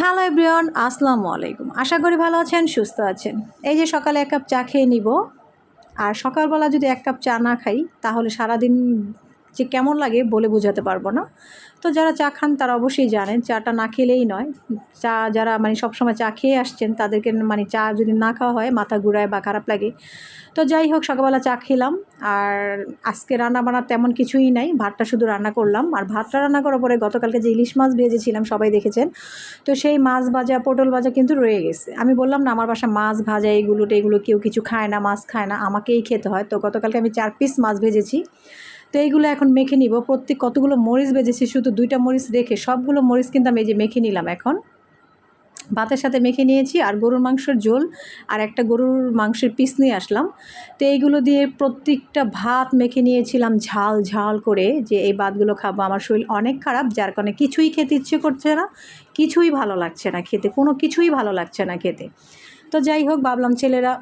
Hello everyone, আসসালামু আলাইকুম। আশা করি ভালো আছেন, সুস্থ আছেন। এই যে সকালে এক কাপ চা খেয়ে নিব, আর সকালবেলা যদি এক কাপ চা না খাই, তাহলে সারাদিন যে কেমন লাগে বলে বোঝাতে পারব না। তো যারা চা খান তারা অবশ্যই জানেন, চাটা না খেলেই নয়। চা যারা মানে সবসময় চা খেয়ে আসছেন তাদেরকে মানে চা যদি না খাওয়া হয়, মাথা ঘুরায় বা খারাপ লাগে। তো যাই হোক, সকালবেলা চা খেলাম। আর আজকে রান্না বান্না তেমন কিছুই নাই। ভাতটা শুধু রান্না করলাম। আর ভাতটা রান্না করার পরে গতকালকে যে ইলিশ মাছ ভেজেছিলাম, সবাই দেখেছেন। তো সেই মাছ ভাজা, পটল ভাজা কিন্তু রয়ে গেছে। আমি বললাম, না, আমার বাসা মাছ ভাজা এগুলো এগুলো কেউ কিছু খায় না, মাছ খায় না, আমাকেই খেতে হয়। তো গতকালকে আমি চার পিস মাছ ভেজেছি। তো এইগুলো এখন মেখে নিব। প্রত্যেক কতগুলো মরিচ ভেজেছি শুধু দুইটা মরিচ রেখে সবগুলো মরিচ কিন্তু আমি এই যে মেখে নিলাম এখন। ভাতের সাথে মেখে নিয়েছি, আর গরুর মাংসের ঝোল, আর একটা গরুর মাংসের পিস নিয়ে আসলাম। তো এইগুলো দিয়ে প্রত্যেকটা ভাত মেখে নিয়েছিলাম ঝাল ঝাল করে যে এই ভাতগুলো খাব। আমার শরীর অনেক খারাপ, যার কারণে কিছুই খেতে ইচ্ছে করছে না, কিছুই ভালো লাগছে না খেতে, কোনো কিছুই ভালো লাগছে না খেতে। তো যাই হোক, ভাবলাম ছেলেরা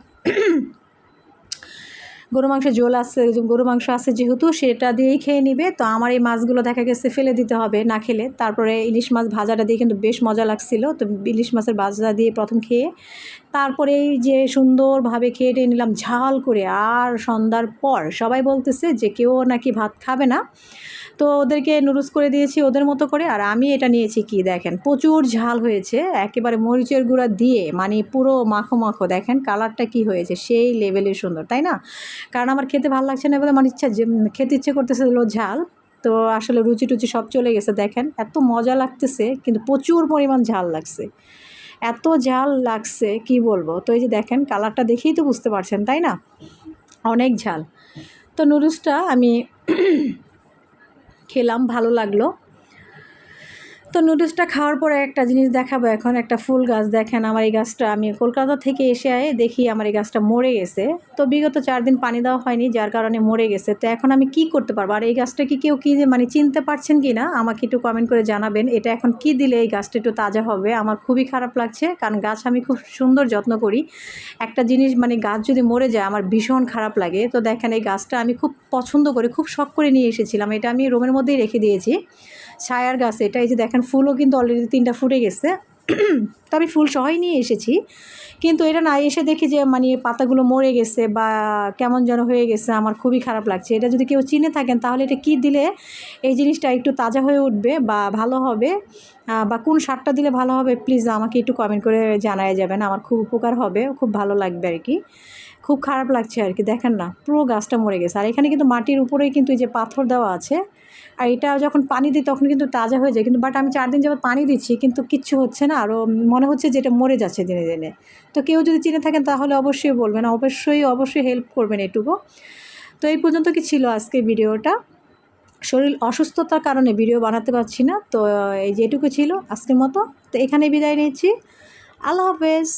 গরু মাংসের ঝোল আছে গরু মাংস আছে যেহেতু সেটা দিয়েই খেয়ে নিবে, তো আমার এই মাছগুলো দেখা গেছে ফেলে দিতে হবে না খেলে। তারপরে ইলিশ মাছ ভাজাটা দিয়ে কিন্তু বেশ মজা লাগছিল, তো ইলিশ মাছের ভাজা দিয়ে প্রথম খেয়ে তারপরে এই যে সুন্দরভাবে খেয়ে টেয়ে নিলাম ঝাল করে। আর সন্ধ্যার পর সবাই বলতেছে যে কেউ নাকি ভাত খাবে না, তো ওদেরকে নুডলস করে দিয়েছি ওদের মতো করে। আর আমি এটা নিয়েছি কি দেখেন, প্রচুর ঝাল হয়েছে, একেবারে মরিচের গুঁড়া দিয়ে মানে পুরো মাখো মাখো। দেখেন কালারটা কি হয়েছে, সেই লেভেলের সুন্দর, তাই না? কারণ আমার খেতে ভালো লাগছে না বলে আমার ইচ্ছা যে খেতে ইচ্ছে করতেছে হলো ঝাল। তো আসলে রুচি টুচি সব চলে গেছে, দেখেন। এত মজা লাগতেছে, কিন্তু প্রচুর পরিমাণ ঝাল লাগছে। এত ঝাল লাগছে, কি বলব? তো এই যে দেখেন, কালারটা দেখেই তো বুঝতে পারছেন, তাই না? অনেক ঝাল। তো নুডলসটা আমি খেলাম, ভালো লাগল। তো নুডলসটা খাওয়ার পরে একটা জিনিস দেখাবো এখন, একটা ফুল গাছ। দেখেন আমার এই গাছটা, আমি কলকাতা থেকে এসে আয়ে দেখি আমার এই গাছটা মরে গেছে। তো বিগত চার দিন পানি দেওয়া হয়নি, যার কারণে মরে গেছে। তো এখন আমি কি করতে পারব? আর এই গাছটা কি কেউ কি মানে চিনতে পারছেন কি না আমাকে একটু কমেন্ট করে জানাবেন। এটা এখন কি দিলে এই গাছটা একটু তাজা হবে? আমার খুবই খারাপ লাগছে, কারণ গাছ আমি খুব সুন্দর যত্ন করি। একটা জিনিস মানে গাছ যদি মরে যায়, আমার ভীষণ খারাপ লাগে। তো দেখেন এই গাছটা আমি খুব পছন্দ করি, খুব শখ করে নিয়ে এসেছিলাম। এটা আমি রুমের মধ্যেই রেখে দিয়েছি। ছায়ার গাছ, এটা এই যে দেখেন ফুলও কিন্তু অলরেডি তিনটা ফুটে গেছে। তো আমি ফুল সহই নিয়ে এসেছি। কিন্তু এটা না, এসে দেখি যে মানে পাতাগুলো মরে গেছে বা কেমন যেন হয়ে গেছে, আমার খুবই খারাপ লাগছে। এটা যদি কেউ চিনে থাকেন, তাহলে এটা কি দিলে এই জিনিসটা একটু তাজা হয়ে উঠবে বা ভালো হবে? বা কোন সারটা দিলে ভালো হবে? প্লিজ আমাকে একটু কমেন্ট করে জানাই যাবেন। আমার খুব উপকার হবে, খুব ভালো লাগবে আর কি খুব খারাপ লাগছে আর কি দেখেন না, পুরো গাছটা মরে গেছে। আর এখানে কিন্তু মাটির উপরেই কিন্তু এই যে পাথর দেওয়া আছে, আর এটা যখন পানি দিই, তখন কিন্তু তাজা হয়ে যায়। কিন্তু, বাট আমি চার দিন যাবত পানি দিচ্ছি, কিন্তু কিচ্ছু হচ্ছে না। আরও মনে হচ্ছে যে এটা মরে যাচ্ছে দিনে দিনে। তো কেউ যদি চিনে থাকেন তাহলে অবশ্যই বলবেন। অবশ্যই অবশ্যই হেল্প করবেন এটুকু। তো এই পর্যন্ত কি ছিল আজকে ভিডিওটা? শরীর অসুস্থতার কারণে ভিডিও বানাতে পারছি না। তো এই যেটুকু ছিল আজকের মতো। তো এখানে বিদায় নিচ্ছি। আল্লাহ হাফেজ।